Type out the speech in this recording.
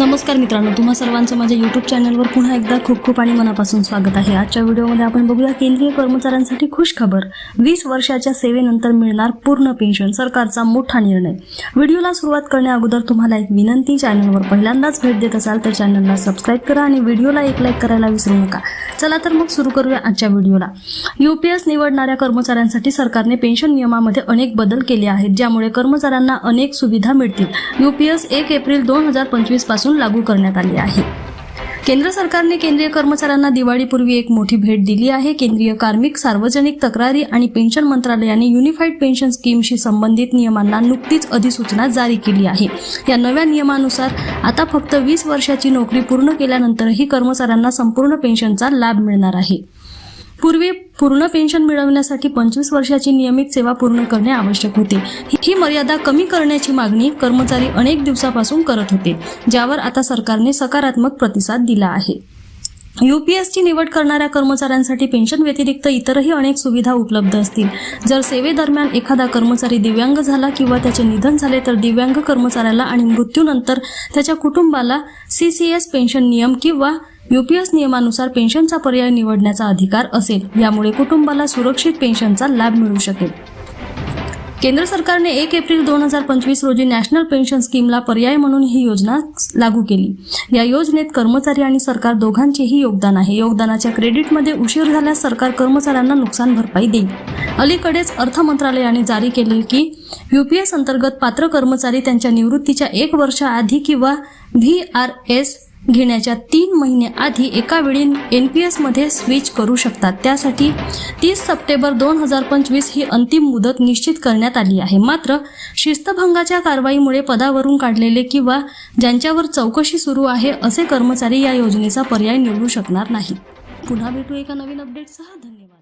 नमस्कार मित्रांनो तुम्हा सर्वांचं माझ्या यूट्यूब चॅनलवर पुन्हा एकदा खूप खूप आणि मनापासून स्वागत आहे. आजच्या व्हिडिओमध्ये आपण बघूया केंद्रीय कर्मचाऱ्यांसाठी खुश खबर वीस वर्षाच्या सेवेनंतर मिळणार पूर्ण पेन्शन सरकारचा मोठा निर्णय. व्हिडिओला सुरुवात करण्या अगोदर तुम्हाला एक विनंती चॅनलवर पहिल्यांदाच भेट देत असाल तर चॅनलला सबस्क्राईब करा आणि व्हिडिओला एक लाईक करायला विसरू नका. चला तर मग सुरू करूया आजच्या व्हिडिओला. यूपीएस निवडणाऱ्या कर्मचाऱ्यांसाठी सरकारने पेन्शन नियमामध्ये अनेक बदल केले आहेत ज्यामुळे कर्मचाऱ्यांना अनेक सुविधा मिळतील. यूपीएस एक एप्रिल दोन हजार पंचवीसपासून लागू करण्यात आली आहे. केंद्र सरकारने केंद्रीय कर्मचाऱ्यांना दिवाळीपूर्वी एक मोठी भेट दिली आहे. केंद्रीय कार्मिक सार्वजनिक तक्रारी आणि पेन्शन मंत्रालयाने युनिफाईड पेन्शन स्कीमशी संबंधित नियमांना नुकतीच अधिसूचना जारी केली आहे. या नव्या नियमानुसार आता फक्त वीस वर्षाची नोकरी पूर्ण केल्यानंतरही कर्मचाऱ्यांना संपूर्ण पेन्शनचा लाभ मिळणार आहे. पूर्वी पूर्ण पेन्शन मिळवण्यासाठी पंचवीस वर्षाची नियमित सेवा पूर्ण करणे आवश्यक होते. ही- मर्यादा कमी करण्याची मागणी कर्मचारी अनेक दिवसापासून करत होते ज्यावर आता सरकारने सकारात्मक प्रतिसाद दिला आहे. यूपीएसची निवड करणाऱ्या कर्मचाऱ्यांसाठी पेन्शन व्यतिरिक्त इतरही अनेक सुविधा उपलब्ध असतील. जर सेवेदरम्यान एखादा कर्मचारी दिव्यांग झाला किंवा त्याचे निधन झाले तर दिव्यांग कर्मचाऱ्याला आणि मृत्यूनंतर त्याच्या कुटुंबाला सी सी एस पेन्शन नियम किंवा यूपीएस नियमानुसार पेन्शनचा पर्याय निवडण्याचा अधिकार असेल. यामुळे कुटुंबाला सुरक्षित पेन्शनचा लाभ मिळू शकेल. केंद्र सरकारने एक एप्रिल दोन हजार पंचवीस रोजी नॅशनल पेन्शन स्कीमला पर्याय म्हणून ही योजना लागू केली. या योजनेत कर्मचारी आणि सरकार दोघांचेही योगदान आहे. योगदानाच्या क्रेडिटमध्ये उशीर झाल्यास सरकार कर्मचाऱ्यांना नुकसान भरपाई देईल. अलीकडेच अर्थ मंत्रालयाने जारी केले की यूपीएस अंतर्गत पात्र कर्मचारी त्यांच्या निवृत्तीच्या एक वर्षाआधी किंवा व्ही आर एस घेण्याच्या तीन महिने आधी एका वेळी एन पी एसमध्ये स्विच करू शकतात. त्यासाठी तीस सप्टेंबर दोन हजार पंचवीस ही अंतिम मुदत निश्चित करण्यात आली आहे. मात्र शिस्तभंगाच्या कारवाईमुळे पदावरून काढलेले किंवा ज्यांच्यावर चौकशी सुरू आहे असे कर्मचारी या योजनेचा पर्याय निवडू शकणार नाही पुन्हा भेटू एका नवीन अपडेटसह धन्यवाद.